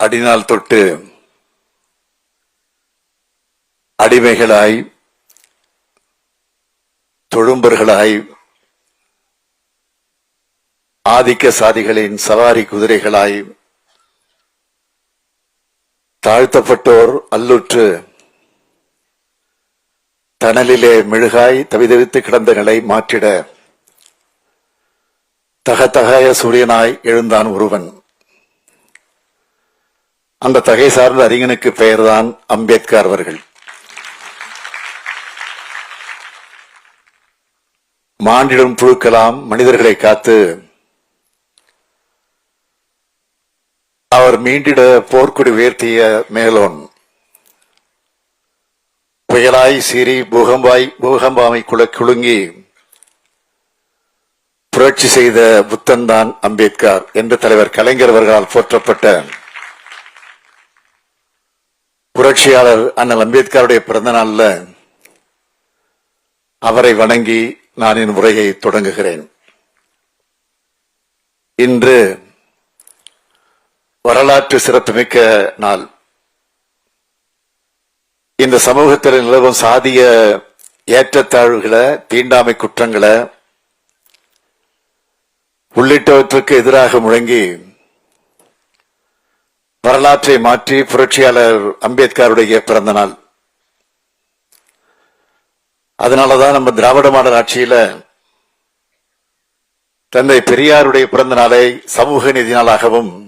அடிநாள் தொட்டு அடிமைகளாய் தொழும்பர்களாய் ஆதிக்க சாதிகளின் சவாரி குதிரைகளாய் தாழ்த்தப்பட்டோர் அல்லுற்று தணலிலே மெழுகாய் தவிதவித்து கிடந்த நிலை மாற்றிட. தகதகாய சூரியனாய் எழுந்தான் ஒருவன். அந்த தகை சார்ந்த அறிஞனுக்கு பெயர்தான் அம்பேத்கர் அவர்கள். மாண்டிடும் புழுக்கலாம் மனிதர்களை காத்து அவர் மீண்டிட போர்க்குடி உயர்த்திய மேலோன். புயலாய் சீறி பூகம்பாய் பூகம்பாமை குல குலுங்கி புரட்சி செய்த புத்தன்தான் அம்பேத்கர் என்று தலைவர் கலைஞர் அவர்களால் போற்றப்பட்ட புரட்சியாளர் அண்ணல் அம்பேத்கருடைய பிறந்த நாள்ல அவரை வணங்கி நான் என் உரையை தொடங்குகிறேன். இன்று வரலாற்று சிறப்புமிக்க நாள். இந்த சமூகத்தில் நிலவும் சாதிய ஏற்றத்தாழ்வுகளை தீண்டாமை குற்றங்களை உள்ளிட்டவற்றுக்கு எதிராக முழங்கி வரலாற்றை மாற்றி புரட்சியாளர் அம்பேத்கருடைய பிறந்த நாள். அதனாலதான் நம்ம திராவிட மாடல் ஆட்சியில தந்தை பெரியாருடைய பிறந்த நாளை சமூக நீதி நாளாகவும்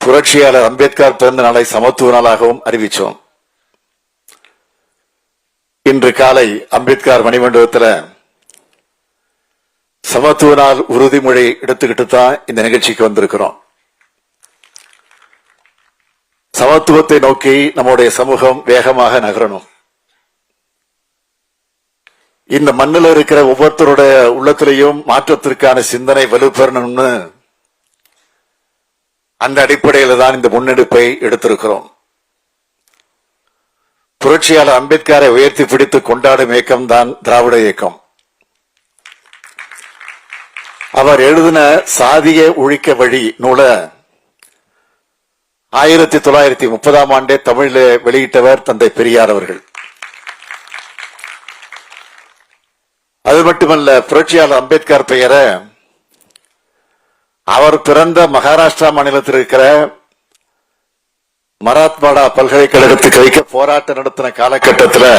புரட்சியாளர் அம்பேத்கர் பிறந்த நாளை சமத்துவ நாளாகவும் அறிவிச்சோம். இன்று காலை அம்பேத்கர் மணிமண்டபத்தில் சமத்துவ நாள் உறுதிமொழி எடுத்துக்கிட்டு தான் இந்த நிகழ்ச்சிக்கு வந்திருக்கிறோம். சமத்துவத்தை நோக்கி நம்முடைய சமூகம் வேகமாக நகரணும். இந்த மண்ணில் இருக்கிற ஒவ்வொருத்தருடைய உள்ளத்திலையும் மாற்றத்திற்கான சிந்தனை வலுப்பெறணும்னு அந்த அடிப்படையில தான் இந்த முன்னெடுப்பை எடுத்திருக்கிறோம். புரட்சியாளர் அம்பேத்கரை உயர்த்தி பிடித்து கொண்டாடும் இயக்கம் தான் திராவிட இயக்கம். அவர் எழுதின சாதிய ஒழிக்க வழி நூல ஆயிரத்தி தொள்ளாயிரத்தி முப்பதாம் ஆண்டே தமிழில் வெளியிட்டவர் தந்தை பெரியார் அவர்கள். அது மட்டுமல்ல புரட்சியாளர் அம்பேத்கர் பெயரை அவர் பிறந்த மகாராஷ்டிரா மாநிலத்தில் இருக்கிற மராத்வாடா பல்கலைக்கழகத்துக்கு வைக்க போராட்டம் நடத்தின காலகட்டத்தில்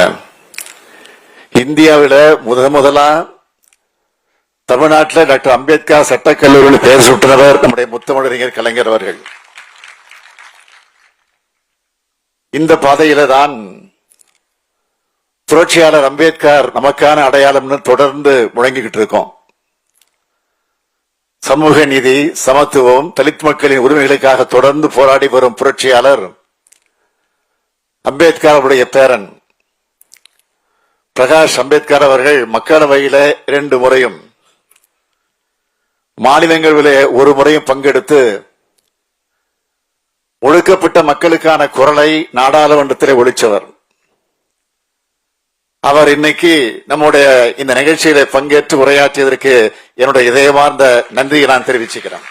இந்தியாவில் முத முதலா தமிழ்நாட்டில் டாக்டர் அம்பேத்கர் சட்டக்கல்லூரியில் பெயர் சுட்டினவர் நம்முடைய முத்தமிழறிஞர் கலைஞர் அவர்கள். இந்த பாதையில தான் புரட்சியாளர் அம்பேத்கர் நமக்கான அடையாளம்னு தொடர்ந்து முழங்கிக்கிட்டு இருக்கோம். சமூக நீதி சமத்துவம் தலித் மக்களின் உரிமைகளுக்காக தொடர்ந்து போராடி வரும் புரட்சியாளர் அம்பேத்கர் அவருடைய பேரன். பிரகாஷ் அம்பேத்கர் அவர்கள் மக்களவையில இரண்டு முறையும் மாநிலங்களிலே ஒரு முறையும் பங்கெடுத்து ஒழுக்கப்பட்ட மக்களுக்கான குரலை நாடாளுமன்றத்திலே ஒழிச்சவர் அவர் இன்னைக்கு நம்முடைய இந்த நிகழ்ச்சியில பங்கேற்று உரையாற்றியதற்கு என்னுடைய இதயமார்ந்த நன்றியை நான் தெரிவிச்சுக்கிறேன்.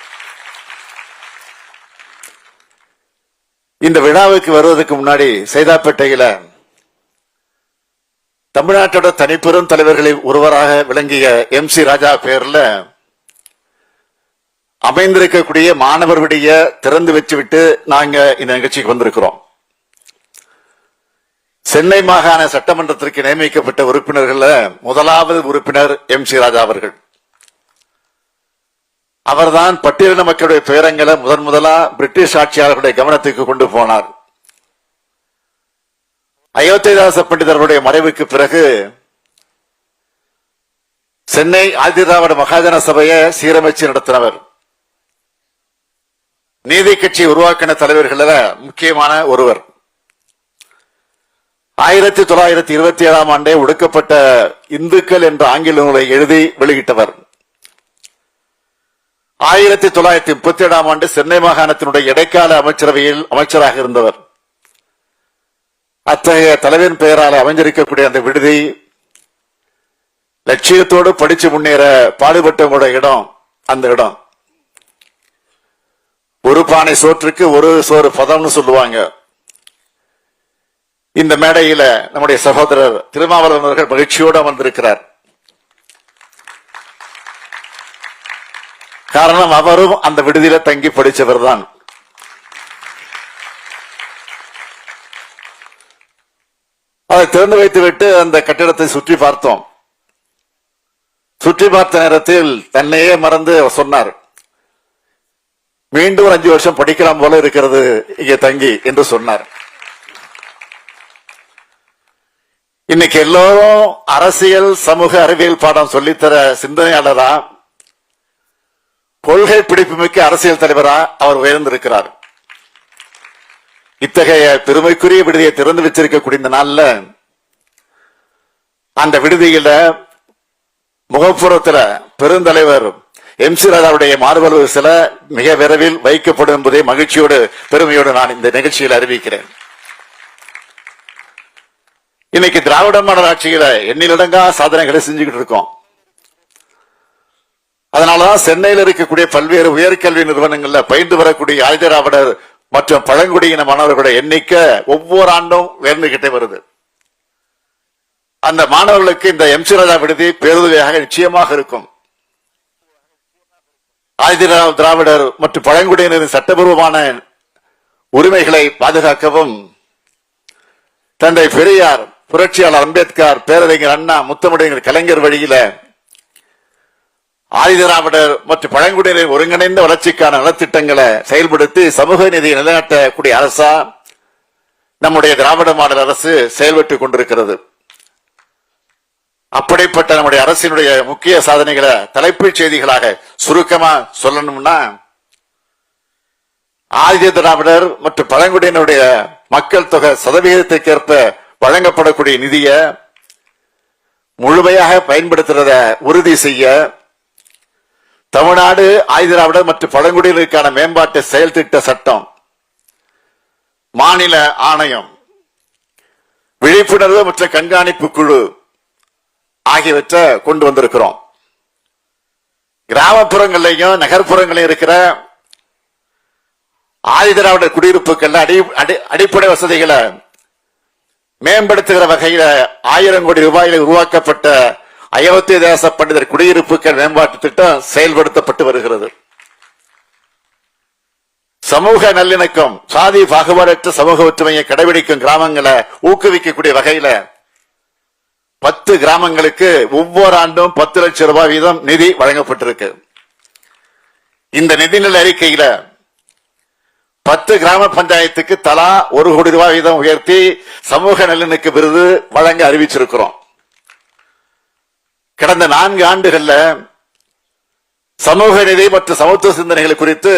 இந்த விழாவுக்கு வருவதற்கு முன்னாடி சைதாப்பேட்டையில தமிழ்நாட்டோட தனிப்பெரும் தலைவர்களில் ஒருவராக விளங்கிய எம் சி ராஜா பேர்ல அமைந்திருக்கக்கூடிய மாணவர்களுடைய திறந்து வச்சுவிட்டு நாங்க இந்த நிகழ்ச்சிக்கு வந்திருக்கிறோம். சென்னை மாகாண சட்டமன்றத்திற்கு நியமிக்கப்பட்ட உறுப்பினர்கள முதலாவது உறுப்பினர் எம் சி ராஜா அவர்கள். அவர்தான் பட்டியலின மக்களுடைய துயரங்களை முதன் முதலா பிரிட்டிஷ் ஆட்சியாளர்களுடைய கவனத்துக்கு கொண்டு போனார். அயோத்திதாச பண்டிதர்களுடைய மறைவுக்கு பிறகு சென்னை ஆதிராவிட மகாஜன சபையை சீரமைச்சு நடத்தினவர். நீதி கட்சி உருவாக்கின தலைவர்கள முக்கியமான ஒருவர். ஆயிரத்தி தொள்ளாயிரத்தி இருபத்தி ஏழாம் ஆண்டே ஒடுக்கப்பட்ட இந்துக்கள் என்ற ஆங்கில நூலை எழுதி வெளியிட்டவர். ஆயிரத்தி தொள்ளாயிரத்தி முப்பத்தி ஏழாம் ஆண்டு சென்னை மாகாணத்தினுடைய இடைக்கால அமைச்சரவையில் அமைச்சராக இருந்தவர். அத்தகைய தலைவரின் பெயரால் அமைஞ்சிருக்கக்கூடிய அந்த விடுதி லட்சியத்தோடு படிச்சு முன்னேற பாடுபட்டவங்களோட இடம் அந்த இடம். ஒரு பானை சோற்றுக்கு ஒரு சோறு பதம்னு சொல்லுவாங்க. இந்த மேடையில நம்முடைய சகோதரர் திருமாவளவன் அவர்கள் மகிழ்ச்சியோடு அமர்ந்திருக்கிறார். காரணம் அவரும் அந்த விடுதியில தங்கி படிச்சவர் தான். அதை திறந்து வைத்துவிட்டு அந்த கட்டிடத்தை சுற்றி பார்த்தோம். சுற்றி பார்த்த நேரத்தில் தன்னையே மறந்து அவர் சொன்னார் மீண்டும் ஒரு அஞ்சு வருஷம் படிக்கலாம் போல இருக்கிறது இங்கே தங்கி என்று சொன்னார். இன்னைக்கு எல்லோரும் அரசியல் சமூக அறிவியல் பாடம் சொல்லித்தர சிந்தனையாளரா? கொள்கை பிடிப்புமிக்க அரசியல் தலைவரா அவர் உயர்ந்திருக்கிறார். இத்தகைய பெருமைக்குரிய விடுதியை திறந்து வச்சிருக்கக்கூடிய இந்த நாள்ல அந்த விடுதியில முகப்புறத்துல பெருந்தலைவர் எம் சி ராஜாவுடைய மார்பலவு சில மிக விரைவில் வைக்கப்படும் என்பதை மகிழ்ச்சியோடு பெருமையோடு நான் இந்த நிகழ்ச்சியில் அறிவிக்கிறேன். இன்னைக்கு திராவிட மாடல் ஆட்சியில எண்ணிலடங்கா சாதனைகளை செஞ்சுக்கிட்டு இருக்கோம். அதனாலதான் சென்னையில் இருக்கக்கூடிய பல்வேறு உயர்கல்வி நிறுவனங்கள்ல பயின்று வரக்கூடிய ஆயுதராவிடர் மற்றும் பழங்குடியின மாணவர்களுடைய எண்ணிக்கை ஒவ்வொரு ஆண்டும் உயர்ந்துகிட்டே வருது. அந்த மாணவர்களுக்கு இந்த எம் சி ராஜா விடுதி பேருதவியாக நிச்சயமாக இருக்கும். ஆதிரா திராவிடர் மற்றும் பழங்குடியினரின் சட்டபூர்வமான உரிமைகளை பாதுகாக்கவும் தந்தை பெரியார் புரட்சியாளர் அம்பேத்கர் பேரறிஞர் அண்ணா முத்தமிழர் கலைஞர் வழியில ஆதிதிராவிடர் மற்றும் பழங்குடியினர் ஒருங்கிணைந்த வளர்ச்சிக்கான நலத்திட்டங்களை செயல்படுத்தி சமூக நிதியை நிலைநாட்டக்கூடிய அரசா நம்முடைய திராவிட மாடல் அரசு செயல்பட்டுக் கொண்டிருக்கிறது. அப்படிப்பட்ட நம்முடைய அரசினுடைய முக்கிய சாதனைகளை தலைப்புச் செய்திகளாக சுருக்கமா சொல்லணும்னா ஆதிய திராவிடர் மற்றும் பழங்குடியினுடைய மக்கள் தொகை சதவிகிதத்திற்கேற்ப வழங்கப்படக்கூடிய நிதியை முழுமையாக பயன்படுத்துறத உறுதி செய்ய தமிழ்நாடு ஆயுதிராவிடர் மற்றும் பழங்குடியினருக்கான மேம்பாட்டு செயல் திட்ட சட்டம் மாநில ஆணையம் விழிப்புணர்வு மற்றும் கண்காணிப்பு குழு ஆகியவற்றை கொண்டு வந்திருக்கிறோம். கிராமப்புறங்கள்லையும் நகர்ப்புறங்களையும் இருக்கிற ஆயுதராவிடர் குடியிருப்புகள்ல அடி அடி- அடிப்படை வசதிகளை மேம்படுத்துகிற வகையில ஆயிரம் கோடி ரூபாயில் உருவாக்கப்பட்ட அயோத்தி தேச பண்டிதர் குடியிருப்புகள் மேம்பாட்டு திட்டம் செயல்படுத்தப்பட்டு வருகிறது. சமூக நல்லிணக்கம் சாதி பாகுபாடற்ற சமூக ஒற்றுமையை கடைபிடிக்கும் கிராமங்களை ஊக்குவிக்கக்கூடிய வகையில பத்து கிராமங்களுக்கு ஒவ்வொரு ஆண்டும் பத்து லட்சம் ரூபாய் வீதம் நிதி வழங்கப்பட்டிருக்கு. இந்த நிதிநிலை அறிக்கையில பத்து கிராம பஞ்சாயத்துக்கு தலா ஒரு கோடி ரூபாய் வீதம் உயர்த்தி சமூக நலனுக்கு விருது வழங்க அறிவிச்சிருக்கிறோம். கடந்த நான்கு ஆண்டுகள்ல சமூக நிதி மற்றும் சமத்துவ சிந்தனைகள் குறித்து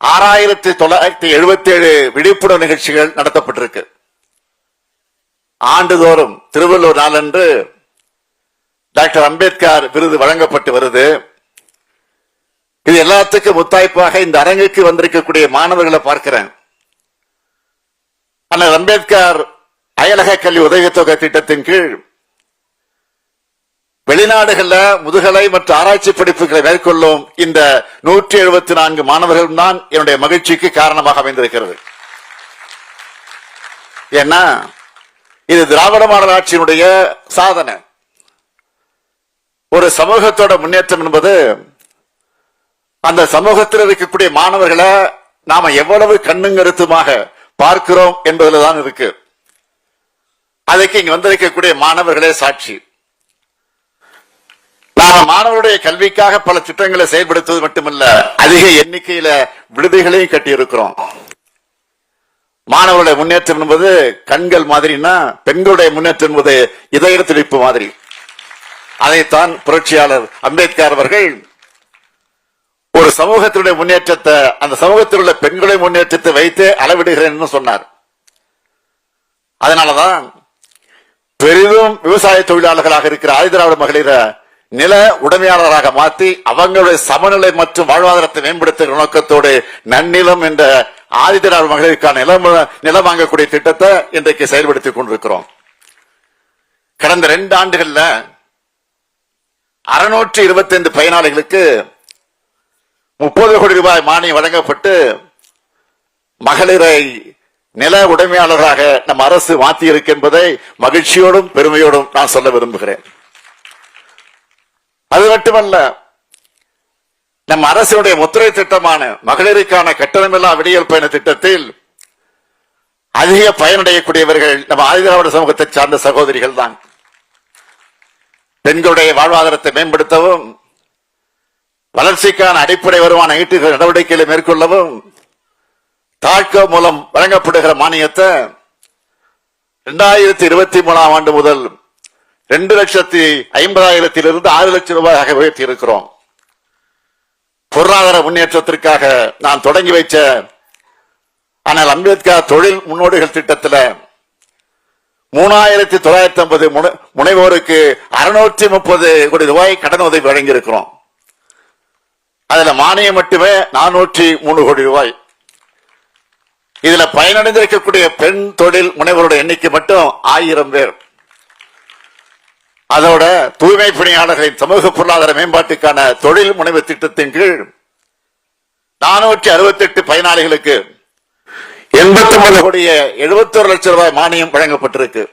ஆறாயிரத்தி தொள்ளாயிரத்தி எழுபத்தி ஏழு விழிப்புணர்வு நிகழ்ச்சிகள் நடத்தப்பட்டிருக்கு. ஆண்டுதோறும் திருவள்ளூர் நாளன்று டாக்டர் அம்பேத்கர் விருது வழங்கப்பட்டு வருது. இது எல்லாத்துக்கும் முத்தாய்ப்பாக இந்த அரங்குக்கு வந்திருக்கக்கூடிய மாணவர்களை பார்க்கிறேன். அண்ணல் அம்பேத்கர் அயலக கல்வி உதவித்தொகை திட்டத்தின் கீழ் வெளிநாடுகள்ல முதுகலை மற்றும் ஆராய்ச்சி படிப்புகளை மேற்கொள்ளும் இந்த நூற்றி எழுபத்தி நான்கு மாணவர்கள் தான் என்னுடைய மகிழ்ச்சிக்கு காரணமாக அமைந்திருக்கிறது. ஏன்னா இது திராவிட மாடல் ஆட்சியினுடைய சாதனை. ஒரு சமூகத்தோட முன்னேற்றம் என்பது அந்த சமூகத்தில் இருக்கக்கூடிய மாணவர்களை நாம எவ்வளவு கண்ணுங்கருத்துமாக பார்க்கிறோம் என்பதுலதான் இருக்கு. அதுக்கு இங்க வந்திருக்கக்கூடிய மாணவர்களே சாட்சி. நாம மாணவருடைய கல்விக்காக பல திட்டங்களை செயல்படுத்துவது மட்டுமல்ல அதிக எண்ணிக்கையில விடுதிகளையும் கட்டி இருக்கிறோம் மாணவருடைய முன்னேற்றம் என்பது கண்கள் மாதிரின்னா பெண்களுடைய முன்னேற்றம் என்பது இதய துடிப்பு மாதிரி. அதைத்தான் புரட்சியாளர் அம்பேத்கர் அவர்கள் ஒரு சமூகத்தினுடைய முன்னேற்றத்தை அந்த சமூகத்தில் உள்ள பெண்களுடைய முன்னேற்றத்தை வைத்து அளவிடுகிறேன் சொன்னார். அதனாலதான் பெரிதும் விவசாய தொழிலாளர்களாக இருக்கிற ஆதிதிராவிட மகளிர நில உடைமையாளராக மாற்றி அவங்களுடைய சமநிலை மற்றும் வாழ்வாதாரத்தை மேம்படுத்துகிற நோக்கத்தோடு நன்னிலம் என்ற ஆதிதிராவிட மகளிருக்கான நிலம் நிலம் வாங்கக்கூடிய திட்டத்தை இன்றைக்கு செயல்படுத்திக் கொண்டிருக்கிறோம். கடந்த ரெண்டு ஆண்டுகள்ல அறுநூற்றி இருபத்தி ஐந்து பயனாளிகளுக்கு முப்பது கோடி ரூபாய் மானியம் வழங்கப்பட்டு மகளிரை நில உடைமையாளராக நம் அரசு மாற்றியிருக்கு என்பதை மகிழ்ச்சியோடும் பெருமையோடும் நான் சொல்ல விரும்புகிறேன். அது மட்டுமல்ல நம் அரசினுடைய முத்திரை திட்டமான மகளிருக்கான கட்டணமில்லா விடியல் பயண திட்டத்தில் அதிக பயனடையக்கூடியவர்கள் நம்ம ஆதிதிராவிட சமூகத்தை சார்ந்த சகோதரிகள் தான் பெண்களுடைய வாழ்வாதாரத்தை மேம்படுத்தவும் வளர்ச்சிக்கான அடிப்படை வருமான ஈட்டுகள் நடவடிக்கைகளை மேற்கொள்ளவும் தாழ்கோ மூலம் வழங்கப்படுகிற மானியத்தை இரண்டாயிரத்தி இருபத்தி மூணாம் ஆண்டு முதல் ரெண்டு லட்சத்தி ஐம்பதாயிரத்திலிருந்து ஆறு லட்சம் ரூபாயாக உயர்த்தி இருக்கிறோம் பொருளாதார முன்னேற்றத்திற்காக நான் தொடங்கி வைச்ச ஆனால் அம்பேத்கர் தொழில் முன்னோடிகள் திட்டத்தில் மூணாயிரத்தி தொள்ளாயிரத்தி ஐம்பது முனைவோருக்கு அறுநூற்றி முப்பது கோடி ரூபாய் கடன் உதவி வழங்கியிருக்கிறோம். அதுல மானியம் மட்டுமே நானூற்றி மூணு கோடி ரூபாய். இதுல பயனடைந்திருக்கக்கூடிய பெண் தொழில் முனைவருடைய எண்ணிக்கை மட்டும் ஆயிரம் பேர். அதோட தூய்மை பணியாளர்களின் சமூக பொருளாதார மேம்பாட்டுக்கான தொழில் முனைவு திட்டத்தின் கீழ் நானூற்றி அறுபத்தி எட்டு பயனாளிகளுக்கு எண்பத்தி ஒன்பது கோடிய எழுபத்தி ஒரு லட்சம் ரூபாய் மானியம் வழங்கப்பட்டிருக்கு.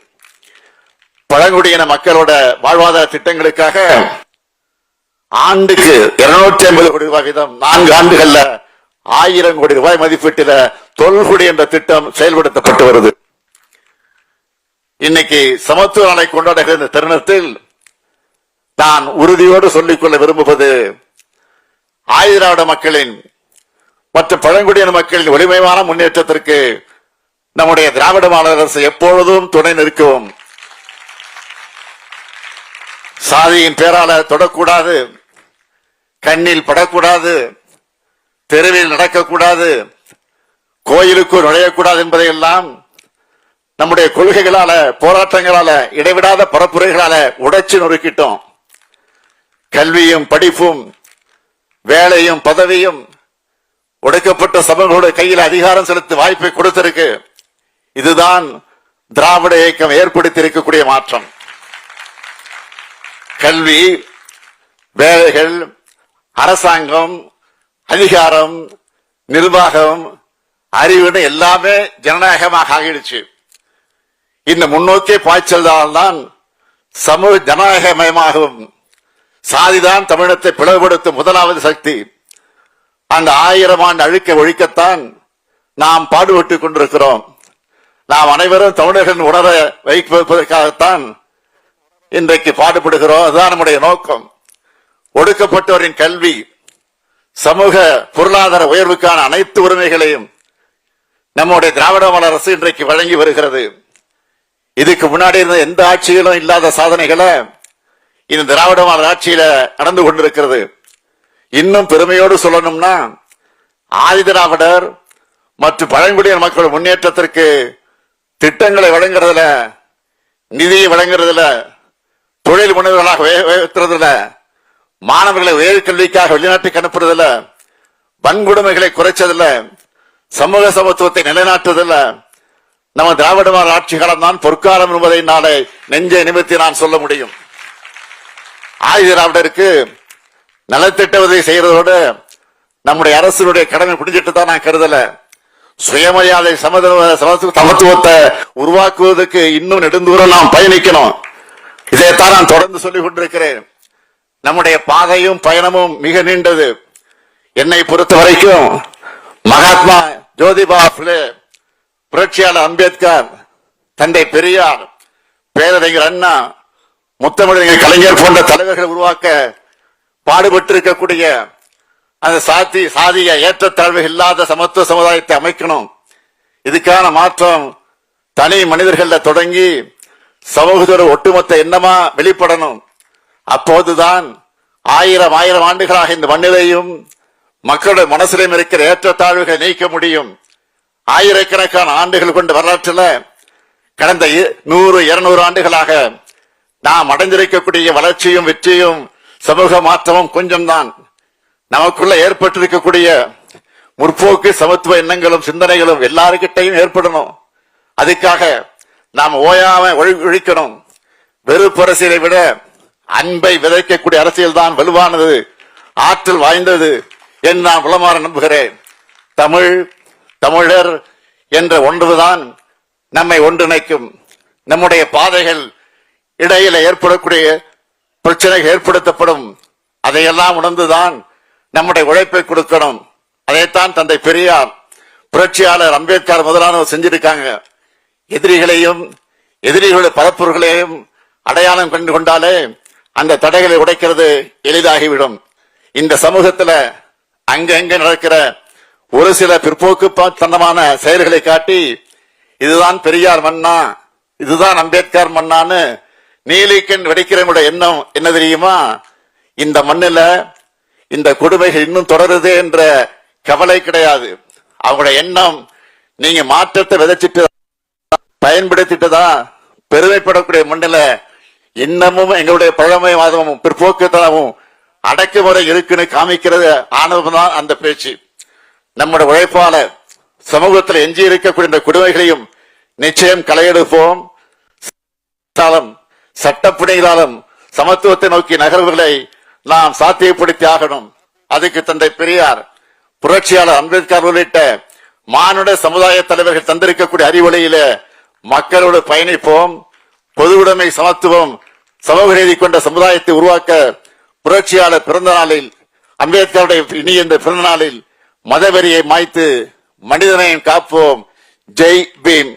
பழங்குடியின மக்களோட வாழ்வாதார திட்டங்களுக்காக ஆண்டுக்கு இருநூற்றி ஐம்பது கோடி ரூபாய் வீதம் நான்கு ஆண்டுகள்ல ஆயிரம் கோடி ரூபாய் மதிப்பீட்டில தொல்குடி என்ற திட்டம் செயல்படுத்தப்பட்டு வருது. இன்னைக்கு சமத்துவ நாளை கொண்டாடுகிற இந்த தருணத்தில் நான் உறுதியோடு சொல்லிக்கொள்ள விரும்புவது ஆயுதிராவிட மக்களின் மற்ற பழங்குடியின மக்களின் ஒளிமயமான முன்னேற்றத்திற்கு நம்முடைய திராவிட மாநில அரசு எப்பொழுதும் துணை நிற்கவும் சாதியின் பேரால தொடக்கூடாது கண்ணில் படக்கூடாது தெருவில் நடக்கக்கூடாது கோயிலுக்கு நுழையக்கூடாது என்பதையெல்லாம் நம்முடைய கொள்கைகளால போராட்டங்களால இடைவிடாத பரப்புரைகளால உடைச்சு நொறுக்கிட்டோம். கல்வியும் படிப்பும் வேலையும் பதவியும் ஒடுக்கப்பட்ட சபங்களோட கையில் அதிகாரம் செலுத்த வாய்ப்பை கொடுத்திருக்கு. இதுதான் திராவிட இயக்கம் ஏற்படுத்தி இருக்கக்கூடிய மாற்றம். கல்வி வேலைகள் அரசாங்கம் அதிகாரம் நிர்வாகம் அறிவுன்னு எல்லாமே ஜனநாயகமாக ஆகிடுச்சு. இந்த முன்னோக்கிய பாய்ச்சல் தான் சமூக ஜனநாயகமயமாகும் சாதிதான் தமிழத்தை பிளவுபடுத்தும் முதலாவது சக்தி. அந்த ஆயிரம் ஆண்டு அழுக்க ஒழிக்கத்தான் நாம் பாடுபட்டுக் கொண்டிருக்கிறோம். நாம் அனைவரும் தமிழர்கள் உணர வைப்பதற்காகத்தான் இன்றைக்கு பாடுபடுகிறோம். அதுதான் நம்முடைய நோக்கம். ஒடுக்கப்பட்டோரின் கல்வி சமூக பொருளாதார உயர்வுக்கான அனைத்து உரிமைகளையும் நம்முடைய திராவிட மாடல் அரசு இன்றைக்கு வழங்கி வருகிறது. இதுக்கு முன்னாடி இருந்த எந்த ஆட்சியிலும் இல்லாத சாதனைகளை இந்த திராவிட மாடல் ஆட்சியில நடந்து கொண்டிருக்கிறது. இன்னும் பெருமையோடு சொல்லணும்னா ஆதி திராவிடர் மற்றும் பழங்குடியின மக்கள் முன்னேற்றத்திற்கு திட்டங்களை வழங்குறதுல நிதியை வழங்குறதுல தொழில் முனைவர்களாக வைக்கிறதுல மாணவர்களை உயர்கல்விக்காக வெளிநாட்டுக்கு அனுப்புறதுல வன்கொடுமைகளை குறைச்சதுல சமூக சமத்துவத்தை நிலைநாட்டுவதில் நம்ம திராவிட மாடல் ஆட்சி காலம் தான் பொற்காலம் என்பதை நாளை நெஞ்சை நிமித்தி நான் சொல்ல முடியும். ஆதி திராவிடருக்கு நலத்திட்ட உதவி செய்யறதோடு நம்முடைய அரசினுடைய கடமை புரிஞ்சிட்டு தான் நான் கருதல. சுயமரியாதை சமத்துவ- சமத்துவத்தை உருவாக்குவதற்கு இன்னும் நெடுந்தூரம் நாம் பயணிக்கணும். இதைத்தான் நான் தொடர்ந்து சொல்லிக் கொண்டிருக்கிறேன். நம்முடைய பாதையும் பயணமும் மிக நீண்டது. என்னை பொறுத்த வரைக்கும் மகாத்மா ஜோதிபா புலே புரட்சியாளர் அம்பேத்கர் தந்தை பெரியார் பேரறிஞர் அண்ணா முத்தமிழறிஞர் கலைஞர் போன்ற தலைவர்கள் உருவாக்க பாடுபட்டிருக்கக்கூடிய அந்த சாதி சாதிய ஏற்றத்தாழ்வு இல்லாத சமத்துவ சமுதாயத்தை அமைக்கணும். இதுக்கான மாற்றம் தனி மனிதர்கள தொடங்கி சமூகத்தோட ஒட்டுமொத்த எண்ணமா வெளிப்படணும். அப்போதுதான் ஆயிரம் ஆயிரம் ஆண்டுகளாக இந்த மண்ணிலையும் மக்களுடைய மனசிலும் இருக்கிற ஏற்றத்தாழ்வுகளை நீக்க முடியும். ஆயிரக்கணக்கான ஆண்டுகள் கொண்ட வரலாற்றில் கடந்த நூறு இருநூறு ஆண்டுகளாக நாம் அடைந்திருக்கக்கூடிய வளர்ச்சியும் வெற்றியும் சமூக மாற்றமும் கொஞ்சம்தான். நமக்குள்ள ஏற்பட்டிருக்கக்கூடிய முற்போக்கு சமத்துவ எண்ணங்களும் சிந்தனைகளும் எல்லாருக்கிட்டையும் ஏற்படணும். அதுக்காக நாம் ஓயாம ஒழி- ஒழிக்கணும். வெறுப்பு அரசியலை விட அன்பை விதைக்கக்கூடிய அரசியல் தான் வலுவானது ஆற்றல் வாய்ந்தது என்று நான் உளமாற நம்புகிறேன். தமிழ் தமிழர் என்ற ஒன்றுதான் நம்மை ஒன்றிணைக்கும். நம்முடைய பாதைகள் இடையில ஏற்படக்கூடிய பிரச்சனைகள் ஏற்படுத்தப்படும். அதையெல்லாம் உணர்ந்துதான் நம்முடைய உழைப்பை கொடுக்கணும். அதைத்தான் தந்தை பெரியார் புரட்சியாளர் அம்பேத்கர் முதலானவர் செஞ்சிருக்காங்க. எதிரிகளையும் எதிரிகளுடைய பரப்புர்களையும் அடையாளம் கண்டு கொண்டாலே அந்த தடைகளை உடைக்கிறது எளிதாகிவிடும். இந்த சமூகத்துல அங்கங்க நடக்கிற ஒரு சில பிற்போக்கு தனமான செயல்களை காட்டி இதுதான் பெரியார் மன்னா இதுதான் அம்பேத்கர் மன்னான்னு நீலிக்கண் வெடிக்கிறவங்களோட எண்ணம் என்ன தெரியுமா? இந்த மண்ணில் இந்த கொடுமைகள் இன்னும் தொடருது என்ற கவலை கிடையாது. அவங்களோட எண்ணம் நீங்க மாற்றத்தை விதைச்சிட்டு பயன்படுத்திட்டுதா? பெருமைப்படக்கூடிய மண்ணில இன்னமும் எங்களுடைய பழமைவாதமும் பிற்போக்குத்தனமும் அடக்குமுறை இருக்குன்னு காமிக்கிறது ஆனதுதான் அந்த பேச்சு. நம்முடைய உழைப்பால சமூகத்தில் எஞ்சி இருக்கக்கூடிய இந்த கொடுமைகளையும் நிச்சயம் களையெடுப்போம். சட்டம் சமத்துவத்தை நோக்கி நகர்வுகளை நாம் சாத்தியப்படுத்தி ஆகணும். அதுக்கு தந்தை பெரியார் புரட்சியாளர் அம்பேத்கர் உள்ளிட்ட மானுட சமுதாய தலைவர்கள் தந்திருக்கக்கூடிய அறிவொளியில மக்களோடு பயணிப்போம் பொதுவுடைமை சமத்துவம் சமூக நீதி கொண்ட சமுதாயத்தை உருவாக்க புரட்சியாளர் பிறந்த நாளில் அம்பேத்கருடைய இனி இந்த பிறந்த நாளில் மதவெறியை மாய்த்து மனிதனையும் காப்போம். ஜெய் பீம்.